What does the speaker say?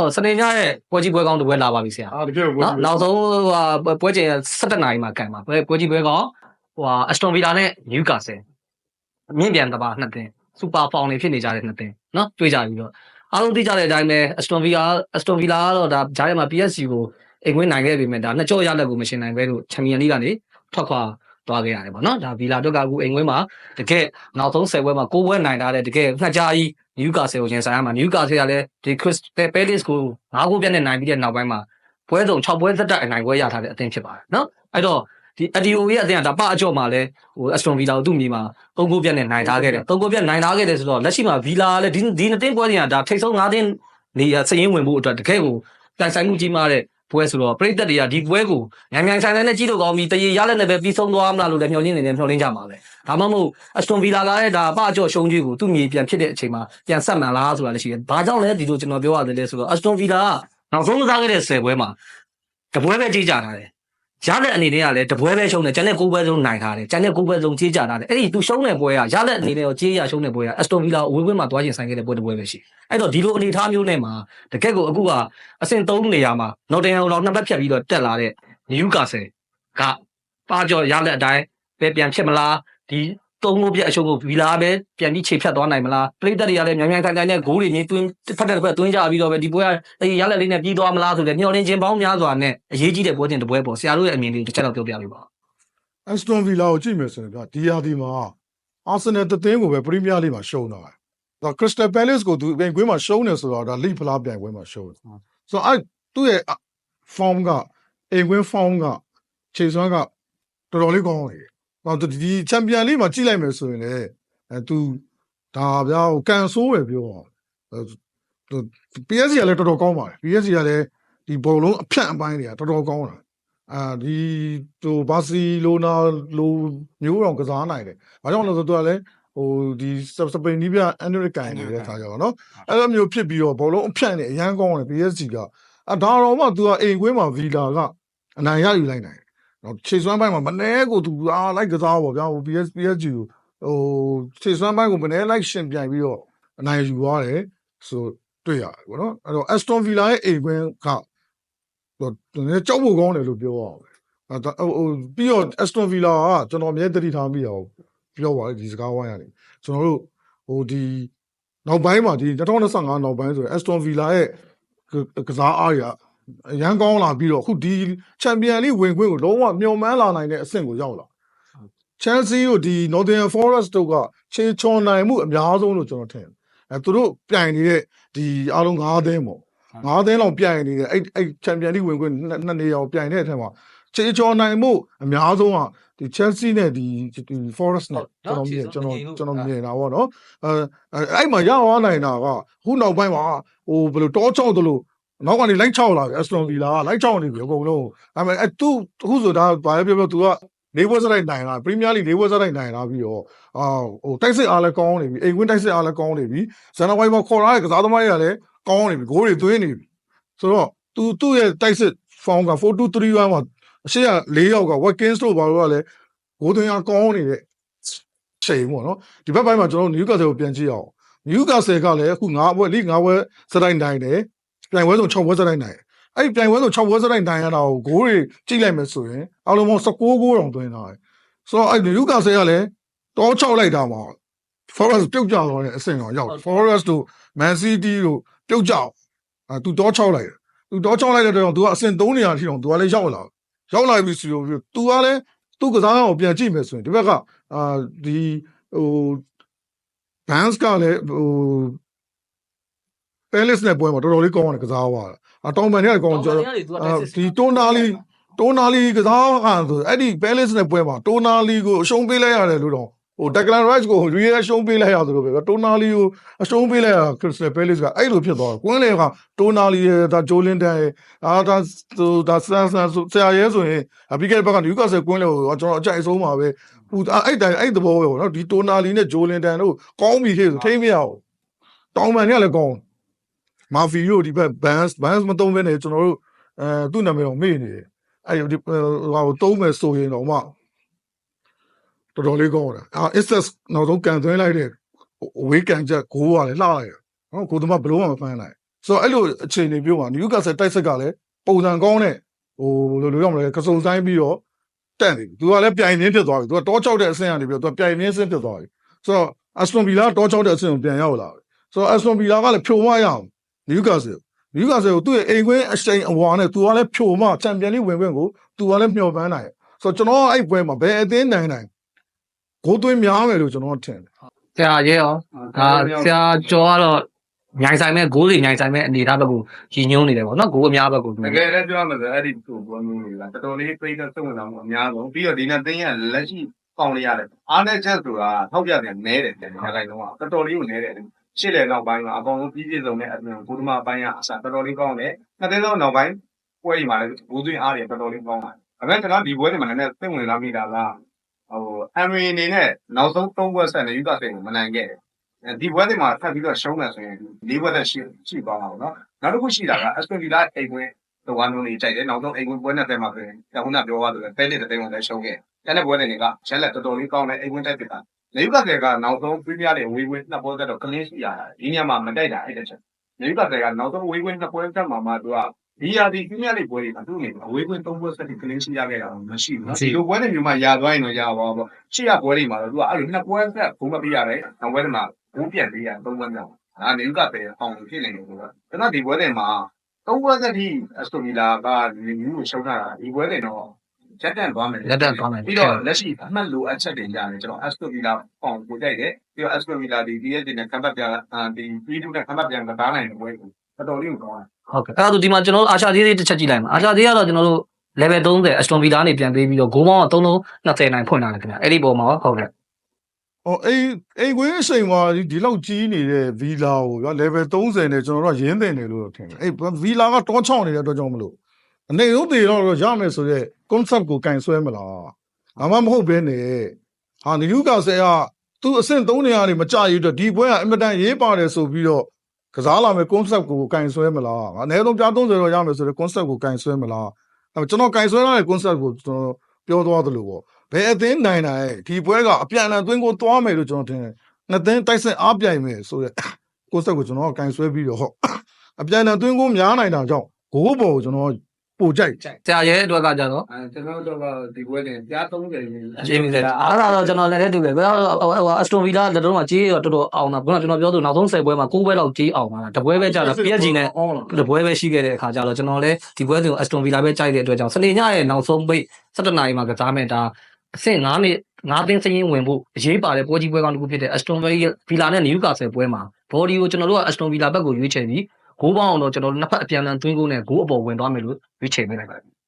ဟိုစနေညရဲ့ပွဲကြီးပွဲကောင်းတစ်ပွဲလာပါပြီဆရာအာတကယ်ကိုနော်နောက်ဆုံးဟိုဟာပွဲချိန်17နာရီမှာကန်ပါပွဲပွဲကြီးပွဲကောင်းဟိုဟာအစတွန်ဗီလာနဲ့နယူကာဆယ်အမြင့်ပြန်တပါနှစ်တင်စူပါဖောင်တွေဖြစ်နေကြတဲ့နှစ်တင်နော်တွေ့ကြပြီးတော့အားလုံးသိကြတဲ့အတိုင်းပဲအစတွန်ဗီလာအစတွန်ဗီလာကတော့ဒါဂျားထဲမှာ PSG ကိုအိမ်ဝင်နိုင်ခဲ့ပေမဲ့ဒါနှစ်ကြောရလက်ကိုမရှင်နိုင်ပဲလို့ချန်ပီယံလိကနေထွက်ခွာ သွားခဲ့ရတယ်ပေါ့နော်ဒါဗီလာတို့ကအခုအိမ်ဝင်မှာတကယ်နောက်ဆုံး10ပွဲမှာ6ပွဲနိုင်ထားတဲ့တကယ်ငှက်ကြားကြီးနယူကာဆယ်ကိုရင်ဆိုင်ရမှာနယူကာဆယ်ကလည်းဒီခရစ်ပဲလစ်ကို9ခုပြတ်နဲ့နိုင်ပြီးတဲ့နောက်ပိုင်းမှာပွဲစုံ6ပွဲသက်တက်အနိုင်ပွဲရထားတဲ့အသင်းဖြစ်ပါတယ်နော်အဲ့တော့ဒီအဒီအိုရဲ့အသင်းကဒါပအကြော့မှာလဲဟိုအစတွန်ဗီလာကိုသူ့မြေမှာ3ခုပြတ်နဲ့နိုင်ထားခဲ့တယ်3ခုပြတ်နိုင်ထားခဲ့တယ်ဆိုတော့လက်ရှိမှာဗီလာကလည်းဒီဒီနှစ်တင်းပွဲတွေကဒါထိတ်ဆုံး9တင်းနေရစရင်ဝင်ဖို့အတွက်တကယ်ကိုတိုင်ဆိုင်မှုကြီးမားတဲ့ ပွဲဆိုတော့ပြည်သက်တွေကဒီပွဲကိုမြန်မြန်ဆိုင်ဆိုင်နဲ့ကြီးလို့ကောင်းပြီးတရေရလက်နဲ့ပဲပြီးဆုံးသွားမလားလို့လည်းမျှော်လင့်နေတယ်မျှော်လင့်ကြပါပဲဒါမှမဟုတ်အစတွန်ဗီလာကလည်းဒါပအကြော့ရှုံးကြီးကိုသူ့မြေပြန်ဖြစ်တဲ့အချိန်မှာပြန်ဆက်မှန်လားဆိုတာလည်းရှိတယ်။ဘာကြောင့်လဲဒီလိုကျွန်တော်ပြောရတယ်လဲဆိုတော့အစတွန်ဗီလာကနောက်ဆုံးကစားခဲ့တဲ့10ပွဲမှာတပွဲပဲကြီးကြထားတယ်။ ရလက်အနေနဲ့ကလည်းတပွဲပဲရှုံးတယ်။ကျန်တဲ့9ပွဲလုံးနိုင်ထားတယ်။ကျန်တဲ့9ပွဲလုံးကြီးကြထားတယ်။အဲ့ဒီသူရှုံးတဲ့ပွဲကရလက်အနေနဲ့ရောကြီးရရှုံးတဲ့ပွဲကအစတွန်ဗီလာကိုအဝေးပွဲမှာတွားချင်ဆိုင်ခဲ့တဲ့ပွဲတစ်ပွဲပဲရှိ။အဲ့တော့ဒီလိုအနေအထားမျိုးနဲ့မှာတကယ့်ကိုအခုကအဆင့်3နေရာမှာနော်တင်ဟိုတော့နှစ်ပတ်ဖြတ်ပြီးတော့တက်လာတဲ့နယူကာဆယ်ကပါကြောရလက်အတိုင်းပဲပြန်ဖြစ်မလားဒီ သုံးလို့ပြအရှုံးကိုဗီလာပဲပြန်ပြီးခြေဖြတ်သွားနိုင်မလားပရိသတ်တွေကလည်းမြန်မြန်ခိုင်ခိုင်နဲ့ဂိုးတွေမြင်တွင်းဖတ်တဲ့ဘက်တွင်းကြပြီးတော့ပဲဒီပွဲကတရေရလက်လေးနဲ့ပြီးသွားမလားဆိုတဲ့မျှော်လင့်ခြင်းပေါင်းများစွာနဲ့အရေးကြီးတဲ့ပွဲတင်တစ်ပွဲပေါ့ဆရာတို့ရဲ့အမြင်လေးတစ်ချက်တော့ပြောပြပေးပါအစတွန်ဗီလာကိုကြည့်မယ်ဆိုရင်ဗျဒီယာဒီမှာအာဆင်နယ်တသင်းကိုပဲပရီးမီးယားလိမှာရှုံးတော့တယ်။ဒါခရစ္စတယ်ပဲလေစ်ကိုသူပြန်ကွင်းမှာရှုံးနေဆိုတော့ဒါလိဖလားပြန်ကွင်းမှာရှုံးတယ်။ဆိုတော့အဲ့သူ့ရဲ့ form ကအိမ်ကွင်း form ကခြေစွမ်းကတော်တော်လေးကောင်းနေတယ်။ တော့ဒီချန်ပီယံလိမှာကြည့်လိုက်မယ်ဆိုရင်လေအဲသူဒါဗျာဟိုကန်ဆိုးပဲပြောအောင်။ PSG ကလည်းတော်တော်ကောင်းပါတယ်။ PSG ကလည်းဒီဘောလုံးအဖြန့်အပိုင်းတွေကတော်တော်ကောင်းတာ။အာဒီဟိုဘာစီလိုနာလိုမျိုးတော်ကစားနိုင်တယ်။ဘာကြောင့်လဲဆိုတော့သူကလည်းဟိုဒီစပိန်နီးပြအန်ဒရစ်ကန်နေတဲ့ခါကျတော့နော်။အဲ့လိုမျိုးဖြစ်ပြီးတော့ဘောလုံးအဖြန့်နေအရန်ကောင်းတယ် PSG က။အဒါတော့မှသူကအိမ်ကွင်းမှာဗီလာကအနိုင်ရယူလိုက်နိုင်တယ်။ နော်ခြေစွမ်းပိုင်းမှာမနှဲကိုသူအာလိုက်ကစားပေါ့ဗျာဟို PS PSG ကိုဟိုခြေစွမ်းပိုင်းကိုမနှဲလိုက်ရှင်ပြိုင်ပြီးတော့အနိုင်ယူသွားတယ်ဆိုတွေ့ရတယ်ပေါ့နော်။အဲ့တော့ Aston Villa ရဲ့အိမ်ကွင်းကဟိုနည်းကြောက်ဖို့ကောင်းတယ်လို့ပြောရအောင်အဲဒါဟိုဟိုပြီးတော့ Aston Villa ကကျွန်တော်အမြဲတတိထားမိအောင်ပြောပါတယ်ဒီစကားဝိုင်းရတယ်ကျွန်တော်တို့ဟိုဒီနောက်ပိုင်းမှာဒီ2025နောက်ပိုင်းဆိုရင် Aston Villa ရဲ့ကကစားအားရအ ရန်ကောင်းလာပြီးတော့အခုဒီ Champion League ဝင်ခွင့်ကိုလုံးဝမျှော်မှန်းလာနိုင်တဲ့အဆင့်ကိုရောက်လာ Chelsea တို့ဒီ Nottingham Forest တို့ကခြေချွန်နိုင်မှုအများဆုံးလို့ကျွန်တော်ထင်တယ်အဲသူတို့ပြိုင်နေတဲ့ဒီအားလုံး9သင်းပေါ့9သင်းလောက်ပြိုင်နေတဲ့အဲ့အဲ့ Champion League ဝင်ခွင့်နှစ်နှစ်နေရာကိုပြိုင်တဲ့အထက်မှာခြေချော်နိုင်မှုအများဆုံးကဒီ Chelsea နဲ့ဒီဒီ Forest နဲ့ကျွန်တော်မြင်ကျွန်တော်ကျွန်တော်မြင်တာပေါ့နော်အဲအဲ့မှာရအောင်နိုင်တာကခုနောက်ပိုင်းမှာဟိုဘယ်လိုတောချောက်တလို့ နောက်ကနေလိုက်ချောက်လာပြီ Aston Villa ကလိုက်ချောက်နေပြီအကုန်လုံးဒါပေမဲ့အဲသူအခုဆိုဒါဘာပဲပြောပြော तू ကနေပွဲစရိုက်နိုင်လာ Premier League နေပွဲစရိုက်နိုင်လာပြီးတော့အာဟိုတိုက်စစ်အားလည်းကောင်းနေပြီအိမ်ကွင်းတိုက်စစ်အားလည်းကောင်းနေပြီဇန်နဝါရီမှာခေါ်လာတဲ့ကစားသမားတွေကလည်းကောင်းနေပြီဂိုးတွေသွင်းနေပြီဆိုတော့ तू သူ့ရဲ့တိုက်စစ် form က4231မှာအရှိက၄ယောက်က Watkins တို့ဘာလို့ကလဲဂိုးသွင်းရကောင်းနေတဲ့ချိန်ပေါ့နော်ဒီဘက်ပိုင်းမှာကျွန်တော်တို့ Newcastle ကိုပြန်ကြည့်အောင် Newcastle ကလည်းအခု9ဘွဲလိ9ဘွဲစတိုင်းနိုင်တယ် ပြိုင်ပွဲဆုံး6ဘွဲစတိုင်းနိုင်တယ်အဲ့ဒီပြိုင်ပွဲဆုံး6ဘွဲစတိုင်းနိုင်ရတာကိုဂိုးတွေကြည့်လိုက်မယ်ဆိုရင်အလုံးပေါင်း16ဂိုးတောင်သွင်းထားတယ်ဆိုတော့အဲ့ Newcastle ကလည်းတော6လိုက်တာမှာ Forest ပြုတ်ကြတော့တဲ့အဆင့်တော့ရောက်တယ် Forest တို့ Man City တို့ပြုတ်ကြအောင်အဲသူတော6လိုက်တယ်သူတော6လိုက်တဲ့တော့သူကအဆင့်3နေရာထိတော့သူကလည်းရောက်လာတယ်ရောက်လာပြီဆိုတော့သူကလည်းသူ့ကစားအောင်ပြန်ကြည့်မယ်ဆိုရင်ဒီဘက်ကအာဒီဟိုဘန်စ်ကလည်းဟို ပဲလစ်နဲ့ပွဲမှာတော်တော်လေးကောင်းတယ်ကစားသွားတာအတောင်ပန်တွေကကောင်းကျွန်တော်ဒီတိုနာလီတိုနာလီကစားအောင်ဆိုအဲ့ဒီပဲလစ်နဲ့ပွဲမှာတိုနာလီကိုအရှုံးပေးလိုက်ရတယ်လို့တော့ဟိုဒက်ကလန်ရိုက်ကိုရီရရှုံးပေးလိုက်ရသလိုပဲတိုနာလီကိုအရှုံးပေးလိုက်ရခရစ်စတယ်ပဲလစ်ကအဲ့လိုဖြစ်သွားတယ်ကွင်းလေကတိုနာလီရဲ့ဒါဂျိုလင်တန်ရဲ့အာဒါဟိုဒါဆန်ဆန်ဆရာရဲဆိုရင်ပြီးခဲ့တဲ့ဘက်ကနယူကာဆယ်ကွင်းလေကိုကျွန်တော်အကြိုက်ဆုံးပါပဲဟိုအဲ့တိုင်အဲ့သဘောပဲပေါ့နော်ဒီတိုနာလီနဲ့ဂျိုလင်တန်တို့ကောင်းပြီခေဆိုထိမရအောင်တောင်ပန်တွေကလည်းကောင်း မာဖီတို့ဒီဘက်ဘန်စ်ဘန်စ်မတုံးဘဲနဲ့ကျွန်တော်တို့အဲသူ့နာမည်ကိုမေ့နေတယ်အဲ့ဒီဟိုတုံးမယ်ဆိုရင်တော့မှတော်တော်လေးကောင်းတယ်အာ SS နောက်ဆုံးကန်သွင်းလိုက်တဲ့ဝေးကန်ချက်ဂိုးကလည်းလှလိုက်တယ်နော်ကိုသမားဘလို့မှမဖမ်းနိုင်ဆိုတော့အဲ့လိုအခြေအနေမျိုးမှာနယူကာဆယ်တိုက်ဆက်ကလည်းပုံစံကောင်းတဲ့ဟိုဘယ်လိုလိုရမလဲကစုံဆိုင်ပြီးတော့တက်နေပြီသူကလည်းပြိုင်ရင်းဖြစ်သွားပြီသူကတောချောက်တဲ့အဆင့်ကနေပြီးတော့သူကပြိုင်ရင်းအဆင့်ဖြစ်သွားပြီဆိုတော့အစတွန်ဗီလာတောချောက်တဲ့အဆင့်ကိုပြန်ရောက်လာပြီဆိုတော့အစတွန်ဗီလာကလည်းဖြိုမရအောင် နယူကာဆယ်နယူကာဆယ်ကိုသူ့ရဲ့အိမ်ခွင်းအချိန်အဝါနဲ့သူကလည်းဖြိုမချန်ပီယံလိဝင်ခွင့်ကိုသူကလည်းမျှော်ပန်းနိုင်တယ်ဆိုတော့ကျွန်တော်ကအဲ့ပွဲမှာဘယ်အသင်းနိုင်နိုင်ဂိုးသွင်းများမယ်လို့ကျွန်တော်ထင်တယ်ဆရာရဲရောဒါဆရာကျော်ကတော့ညိုင်ဆိုင်မဲ့ဂိုးတွေညိုင်ဆိုင်မဲ့အနေထားဘက်ကိုရည်ညွှန်းနေတယ်ပေါ့နော်ဂိုးအများဘက်ကိုတကယ်လည်းပြောရမယ်ဆိုအဲ့ဒီသူ့ဘောမျိုးတွေကတော်တော်လေးပြိတ္တစုံဝင်အောင်အများဆုံးပြီးတော့ဒီနေ့တင်းရလက်ရှိပေါင်လေးရတယ်အားနဲ့ချက်ဆိုတာထောက်ပြတယ်နဲတယ်ပြန်ရခိုင်တော့တော်တော်လေးကိုနဲတယ် ရှစ်လေနောက်ပိုင်းမှာအကောင်ဆုံးပြီးပြည့်စုံတဲ့အပြင်ဘုဒ္ဓမပိုင်းကအစားတော်တော်လေးကောင်းတယ်နှစ်သိန်းလောက်နောက်ပိုင်းပွဲဒီမှာလည်းဘိုးသွင်းအားတွေတော်တော်လေးကောင်းတယ်ဒါပေမဲ့ကျွန်တော်ဒီပွဲတွေမှာလည်းသိဝင်လာမိတာကဟိုအမရီအနေနဲ့နောက်ဆုံး၃ဘွဲဆက်နဲ့ယူကစိန်ကိုမနိုင်ခဲ့တယ်ဒီဘွဲတွေမှာထပ်ပြီးတော့ရှုံးမယ်ဆိုရင်၄ဘွဲသက်ရှိရှိသွားမှာပေါ့နော်နောက်တစ်ခုရှိတာကအစပီလာအိမ်ဝင်တော့ဝမ်းလုံးလေးကြိုက်တယ်နောက်ဆုံးအိမ်ဝင်ပွဲနဲ့တဲမှာဆိုရင်ခုနပြောသွားတယ်ပဲနေတဲ့တဲဝင်လည်းရှုံးခဲ့ကျန်တဲ့ပွဲတွေကချက်လက်တော်တော်လေးကောင်းတယ်အိမ်ဝင်တိုက်ဖြစ်တာ လေယူကတဲ့ကနောက်ဆုံးပြပြတဲ့ဝေးဝေးနှစ်ပွဲတက်တော့ကလင်းရှိရတာဒီညမှာမတိုက်တာအဲ့တဲ့ချက်လေယူကတဲ့ကနောက်ဆုံးဝေးဝေးနှစ်ပွဲတက်မှာမှသူကဒီရာဒီပြပြလေးပွဲတွေမှာသူ့နေအဝေးဝေးသုံးပွဲစက်ကကလင်းရှိရခဲ့တာမရှိဘူးဒီလိုပွဲတွေမျိုးမှာရာသွားရင်တော့ရပါဘောရှိရပွဲတွေမှာတော့သူကအဲ့လိုနှစ်ပွဲဆက်ဘုံမပြရတယ်နောက်ပွဲတွေမှာဘူးပြန်ပေးရသုံးပွဲမြောက်ဒါလေယူကတဲ့အောင်ဖြစ်နေတယ်ဆိုတော့ကျွန်တော်ဒီပွဲတွေမှာသုံးပွဲသက်ထိအစတိုမီလာကဒီမျိုးကိုရှုံးတာဒီပွဲတွေတော့ ရက်တန်သွားမယ်လက်တက်သွားမယ်ပြီးတော့လက်ရှိအမှတ်လိုအပ်ချက်တွေရတယ်ကျွန်တော်အစတိုမီလာပေါင်ကိုကြိုက်တယ်ပြီးတော့အစတိုမီလာဒီ DS နဲ့ကမ်ဘတ်ပြအာဒီပြီးတူနဲ့ကမ်ဘတ်ပြန်ကစားနိုင်တဲ့ပွဲကိုတော်တော်လေးကိုကောင်းတယ်ဟုတ်ကဲ့အဲ့ဒါဆိုဒီမှာကျွန်တော်တို့အာရှသေးလေးတစ်ချက်ကြည့်လိုက်မှာအာရှသေးကတော့ကျွန်တော်တို့ level 30 Aston Villa နေပြန်ပေးပြီးတော့ဂိုးပေါင်းတော့3020နိုင်ဖွင့်လာတယ်ခင်ဗျအဲ့ဒီပုံမှာဟုတ်ကဲ့ဟိုအိမ်အိမ်ခွင်းအချိန်မှာဒီဒီလောက်ကြီးနေတဲ့ဗီလာကိုဗျာ level 30နဲ့ကျွန်တော်တို့ကရင်းသိနေလို့တော့ထင်တယ်အေးဗီလာကတောချောင်းနေတဲ့အတွက်ကြောင့်မလို့ အနေဆုံးတည်တော့ရမယ်ဆိုတော့ concept ကိုကင်ဆွဲမလားအမှမဟုတ်ဘဲနဲ့ဟာနယူကာဆယ်ကသူအဆင့်3နေရာနေမကြရတဲ့ဒီပွဲကအင်မတန်ရေးပါတယ်ဆိုပြီးတော့ကစားလာမယ် concept ကိုကင်ဆွဲမလားအနည်းဆုံးပြ30တော့ရမယ်ဆိုတော့ concept ကိုကင်ဆွဲမလားအဲ့ကျွန်တော်ကင်ဆွဲရတဲ့ concept ကိုကျွန်တော်ပြောသွားသလိုပေါ့ဘယ်အသင်းနိုင်နိုင်ဒီပွဲကအပြန်အလှန်သွင်းကိုသွားမယ်လို့ကျွန်တော်ထင်တယ်။နှစ်သင်းတိုက်စစ်အားပြိုင်မယ်ဆိုတော့ကိုယ်စက်ကိုကျွန်တော်ကကင်ဆွဲပြီးတော့ဟုတ်အပြန်အလှန်သွင်းကိုများနိုင်တာကြောင့်ဂိုးပေါ်ကိုကျွန်တော် ပိုကြိုက်ဆရာရဲအတွက်ကကြတော့အဲကျွန်တော်တို့ကဒီပွဲတွေကြား30နေအချိန်မီစက်အဲ့ဒါတော့ကျွန်တော်လည်းလည်းတူတယ်ဘယ်တော့အစတိုဗီလာလက်တော့မှကြီးတော့တော်တော်အောင်တာခုနကကျွန်တော်ပြောသူနောက်ဆုံး10ပွဲမှာ9ပွဲလောက်ကြီးအောင်ပါတာတပွဲပဲကြာတော့ PSG နဲ့အောင်းလာတပွဲပဲရှိခဲ့တဲ့အခါကျတော့ကျွန်တော်လည်းဒီပွဲစဉ်ကို Aston Villa ပဲကြိုက်တဲ့အတွက်ကြောင့်စနေညရဲ့နောက်ဆုံးပိတ်17နာရီမှာကစားမယ်ဒါအဆင့်9နှစ်9သိန်းစရင်ဝင်ဖို့အရေးပါတဲ့ပွဲကြီးပွဲကောင်းတစ်ခုဖြစ်တဲ့ Aston Villa နဲ့ Newcastle ပွဲမှာ body ကိုကျွန်တော်တို့က Aston Villa ဘက်ကိုရွေးချယ်ပြီး ဂိုးပေါင်းအောင်တော့ကျွန်တော်တို့နှစ်ဖက်အပြန်အလှန်သွင်းကိုနဲ့ဂိုးအပေါ်ဝင်သွားမယ်လို့ရွေးချယ်ပေးလိုက်ပါတယ်